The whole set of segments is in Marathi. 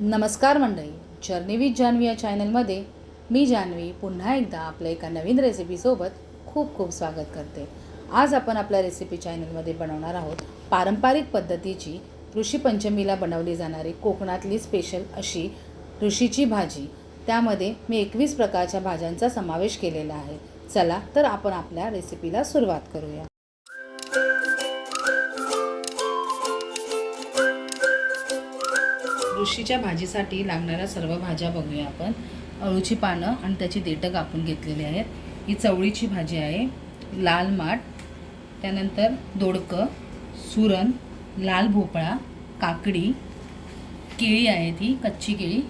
नमस्कार मंडळी जर्नी विथ जान्हवी या चॅनलमध्ये मी जान्हवी पुन्हा एकदा आपल्या एका नवीन रेसिपीसोबत खूप खूप स्वागत करते. आज आपण आपल्या रेसिपी चॅनलमध्ये बनवणार आहोत पारंपरिक पद्धतीची ऋषी पंचमीला बनवली जाणारी कोकणातली स्पेशल अशी ऋषीची भाजी. त्यामध्ये मी एकवीस प्रकारच्या भाज्यांचा समावेश केलेला आहे. चला तर आपण आपल्या रेसिपीला सुरुवात करूया. ऋषीच्या भाजीसाठी लागणाऱ्या सर्व भाज्या बघूया आपण. अळूची पानं आणि त्याची देठं कापून घेतलेली आहेत. ही चवळीची भाजी आहे. लाल माठ त्यानंतर दोडकं सुरण लाल भोपळा काकडी केळी आहे ती कच्ची केळी.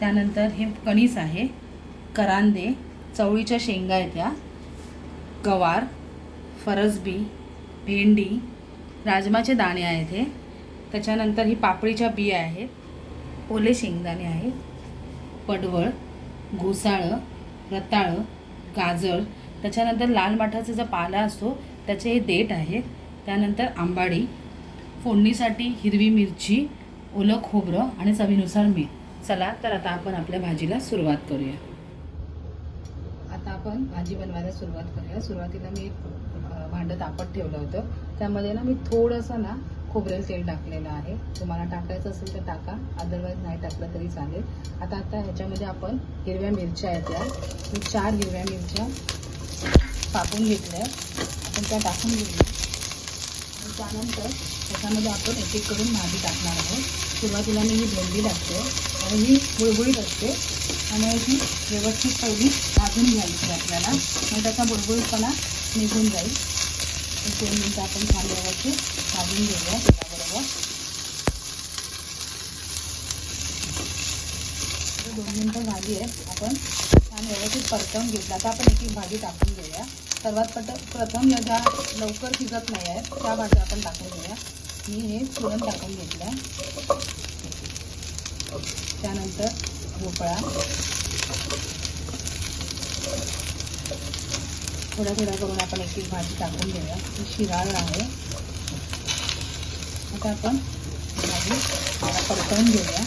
त्यानंतर हे कणीस आहे. करांदे चवळीच्या शेंगा आहेत त्या. गवार फरसबी भेंडी राजमाचे दाणे आहेत हे. त्याच्यानंतर ही पापडीच्या बिया आहेत. ओले शेंगदाणे आहेत. पडवळ घोसाळं रताळं गाजर त्याच्यानंतर लाल माठाचा जो पाला असतो त्याचे हे देठ आहेत. त्यानंतर आंबाडी फोडणीसाठी हिरवी मिरची ओलं खोबरं आणि चवीनुसार मीठ. चला तर आता आपण आपल्या भाजीला सुरुवात करूया. आता आपण भाजी बनवायला सुरुवात करूया. सुरुवातीला मी भांडं तापत ठेवलं होतं. त्यामध्ये ना मी थोडंसं ना खोबरेल तेल टाकलेलं आहे. तुम्हाला टाकायचं असेल तर टाका अदरवाईज नाही टाकलं तरी चालेल. आता आता ह्याच्यामध्ये आपण हिरव्या मिरच्या आहेत मी चार हिरव्या मिरच्या कापून घेतल्या आपण त्या टाकून घेऊया. त्यानंतर त्याच्यामध्ये आपण एक एक करून भाजी टाकणार आहोत. सुरुवातीला मी ही भेंडी टाकते आणि ही गुळगुळीत असते. आणि ही व्यवस्थित पहिली भाजून घ्यायची आपल्याला. मग त्याचा बुळबुळीतपणा निघून जाईल. एक दोन मिनटं आपण छान व्यवस्थित भाजून घेऊया त्याच्याबरोबर दोन मिनटं भाजी आहे आपण छान व्यवस्थित परतवून घेतला. आता आपण एक एक भाजी टाकून घेऊया. सर्वात पट प्रथम ज्या लवकर शिजत नाही आहेत त्या भाज्या आपण टाकून घेऊया. मी हे सुरण टाकून घेतलं आहे त्यानंतर भोपळा. थोड्या थोड्या करून आपण एक एक भाजी टाकून घेऊया ही शिराळ आहे. आता आपण भाजी परतवून घेऊया.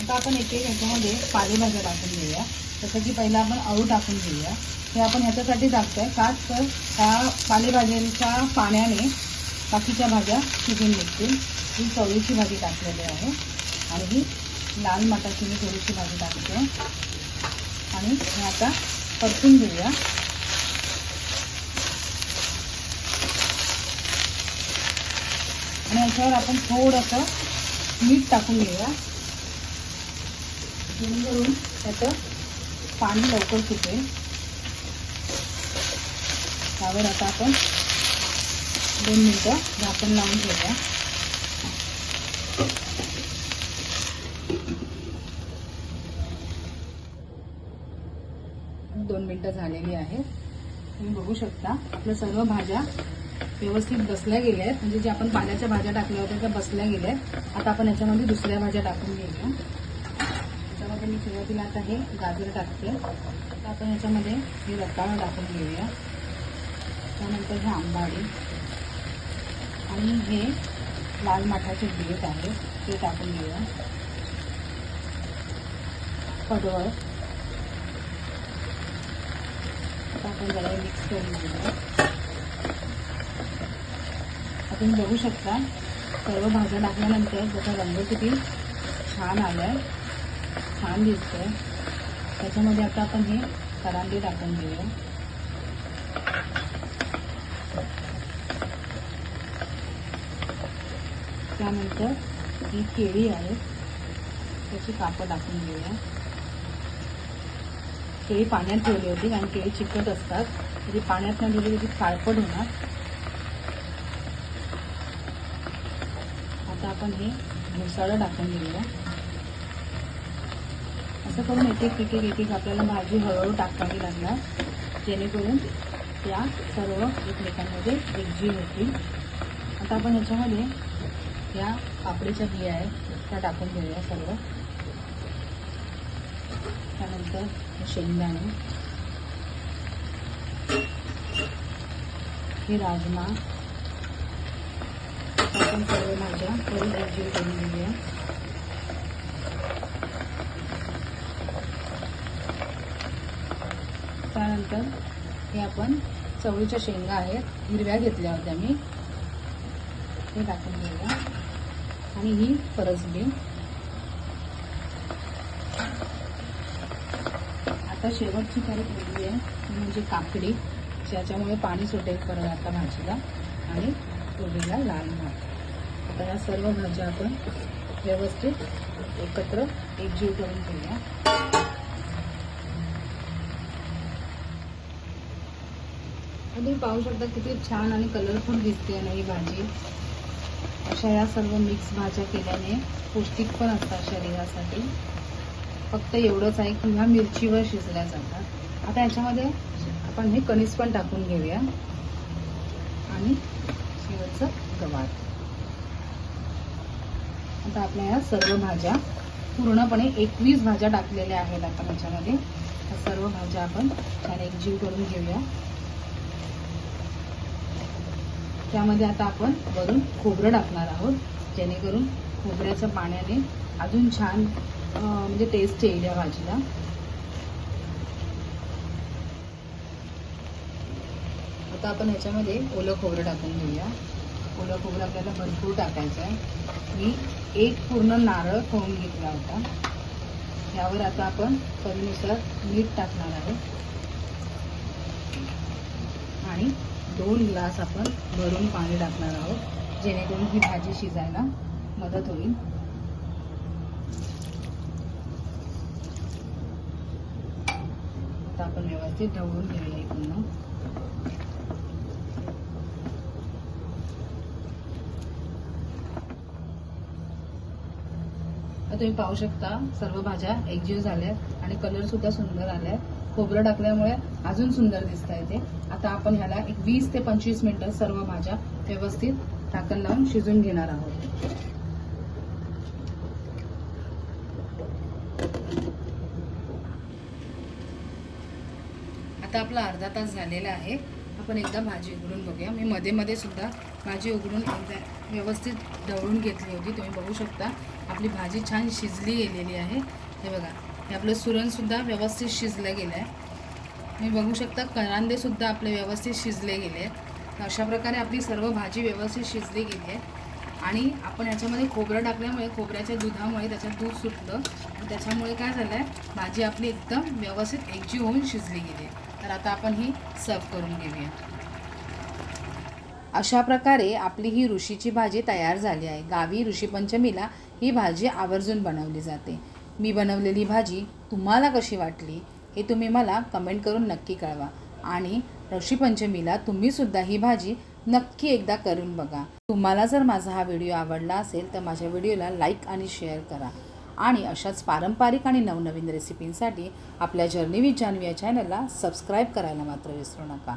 आता आपण एक एक ह्याच्यामध्ये पालेभाज्या टाकून घेऊया जसं की पहिलं आपण अळू टाकून घेऊया. हे आपण ह्याच्यासाठी टाकतोय का? तर ह्या पालेभाज्यांच्या पाण्याने बाकीच्या भाज्या शिजून निघतील. ही चवळीची भाजी टाकलेली आहे. आणि ही लाल मटाची मी थोडीशी भाजी टाकते. आणि हे आता परतून घेऊया. आणि याच्यावर आपण थोडंसं मीठ टाकून घेऊया. जेणेकरून त्याचं पाणी लवकर सुटेल. त्यावर आता आपण दोन मिनटं झाकण लावून घेऊया दोन मिनटं झालेली आहेत. तुम्ही बघू शकता आपल्या सर्व भाज्या व्यवस्थित बसल्या गेल्या आहेत. म्हणजे जे आपण पाण्याच्या भाज्या टाकल्या होत्या त्या बसल्या गेल्या आहेत. आता आपण याच्यामध्ये दुसऱ्या भाज्या टाकून घेऊया. त्याच्यामध्ये मी सुरुवातीला आता हे गाजर टाकते. आता आपण याच्यामध्ये हे रताळं टाकून घेऊया. त्यानंतर हे आंबाडी. आणि हे लाल माठाचे बीट आहे ते टाकून घेऊया. पडवळ. आता आपण जरा मिक्स करून घेऊया आपण बघू शकता सर्व भाज्या टाकल्यानंतर त्याचा रंग किती छान आला आहे छान दिसतोय. त्याच्यामध्ये आता आपण हे करांदे टाकून घेऊया. त्यानंतर ही केळी आहे त्याची कापं टाकून घेऊया. केळी पाण्यात ठेवली होती कारण केळी चिकट असतात. तरी पाण्यात न ठेवली त्याची काळपट होणार. आता आपण हे घुसाळं टाकून दिलेलं असं करून एक एक एक एक एक एक आपल्याला भाजी हळूहळू टाकावी लागणार. जेणेकरून त्या सर्व एकमेकांमध्ये एकजीव होतील. आता आपण याच्यामध्ये या पापडीच्या बिया आहेत त्या टाकून घेऊया सर्व. त्यानंतर शेंगदाणे. हे राजमा. आपण सर्व माझ्या थोडी भाजी करून घेऊया त्यानंतर हे आपण चवळीच्या शेंगा आहेत हिरव्या घेतल्या होत्या मी. हे टाकून घेऊया. आणि ही फरसबी आता शेवटची काही उरली आहे ती म्हणजे काकडी ज्याच्यामुळे पाणी सुटेल परत आता भाजीला आणि कोबीला लाल भात. आता या सर्व भाज्या आपण व्यवस्थित एकत्र एकजीव करून घेऊया आणि तुम्ही पाहू शकता किती छान आणि कलरफुल दिसते ना ही भाजी. अशा या सर्व मिक्स भाज्या केल्याने पौष्टिक पण असतात शरीरासाठी. फक्त एवढंच आहे की ह्या मिरचीवर शिजल्या जातात. आता याच्यामध्ये आपण हे कणीस पण टाकून घेऊया. आणि शेवटचं गवार. आता आपल्या या सर्व भाज्या पूर्णपणे एकवीस भाज्या टाकलेल्या आहेत आपण याच्यामध्ये. या सर्व भाज्या आपण छान एकजीव करून घेऊया. त्यामध्ये आता आपण वरून खोबरं टाकणार आहोत. जेणेकरून खोबऱ्याच्या पाण्याने अजून छान म्हणजे टेस्ट येईल या भाजीला. आता आपण ह्याच्यामध्ये ओलं खोबरं टाकून घेऊया. ओलं खोबरं आपल्याला भरपूर टाकायचं आहे. मी एक पूर्ण नारळ खोवून घेतला होता. यावर आता आपण चवीनुसार मीठ टाकणार आहोत आणि दोन ग्लास आपण भरून पाणी टाकणार आहोत जेणेकरून ही भाजी शिजायला मदत होईल. आपण व्यवस्थित ढवळून घेऊया हे पुन्हा तुम्ही पाहू शकता सर्व भाज्या एकजीव झाल्या आणि कलर सुद्धा सुंदर आलाय खोबरं टाकल्यामुळे अजून सुंदर दिसत आहे ते. आता आपण ह्याला एक वीस ते पंचवीस मिनिटं सर्व भाज्या व्यवस्थित टाकण लावून शिजून घेणार आहोत. आता आपला अर्धा तास झालेला आहे. आपण एकदा भाजी उघडून बघूया. मी मध्ये मध्ये सुद्धा भाजी उघडून एकदा व्यवस्थित ढवळून घेतली होती. तुम्ही बघू शकता आपली भाजी छान शिजली गेलेली आहे. हे बघा हे आपलं सुरणसुद्धा व्यवस्थित शिजलं गेलं आहे. तुम्ही बघू शकता करांदेसुद्धा आपले व्यवस्थित शिजले गेले आहेत. अशा प्रकारे आपली सर्व भाजी व्यवस्थित शिजली गेली आहे. आणि आपण याच्यामध्ये खोबरं टाकल्यामुळे खोबऱ्याच्या दुधामुळे त्याच्यात दूध सुटलं. त्याच्यामुळे काय झालं आहे भाजी आपली एकदम व्यवस्थित एकजीव होऊन शिजली गेली आहे. तर आता आपण ही सर्व करून घेऊया. अशा प्रकारे आपली ही ऋषीची भाजी तयार झाली आहे. गावी ऋषीपंचमीला ही भाजी आवर्जून बनवली जाते. मी बनवलेली भाजी तुम्हाला कशी वाटली हे तुम्ही मला कमेंट करून नक्की कळवा. आणि ऋषीपंचमीला तुम्हीसुद्धा ही भाजी नक्की एकदा करून बघा. तुम्हाला जर माझा हा व्हिडिओ आवडला असेल तर माझ्या व्हिडिओला लाईक आणि शेअर करा. आणि अशाच पारंपरिक आणि नवनवीन रेसिपींसाठी आपल्या जर्नी विथ जान्हवी या चॅनलला सबस्क्राईब करायला मात्र विसरू नका.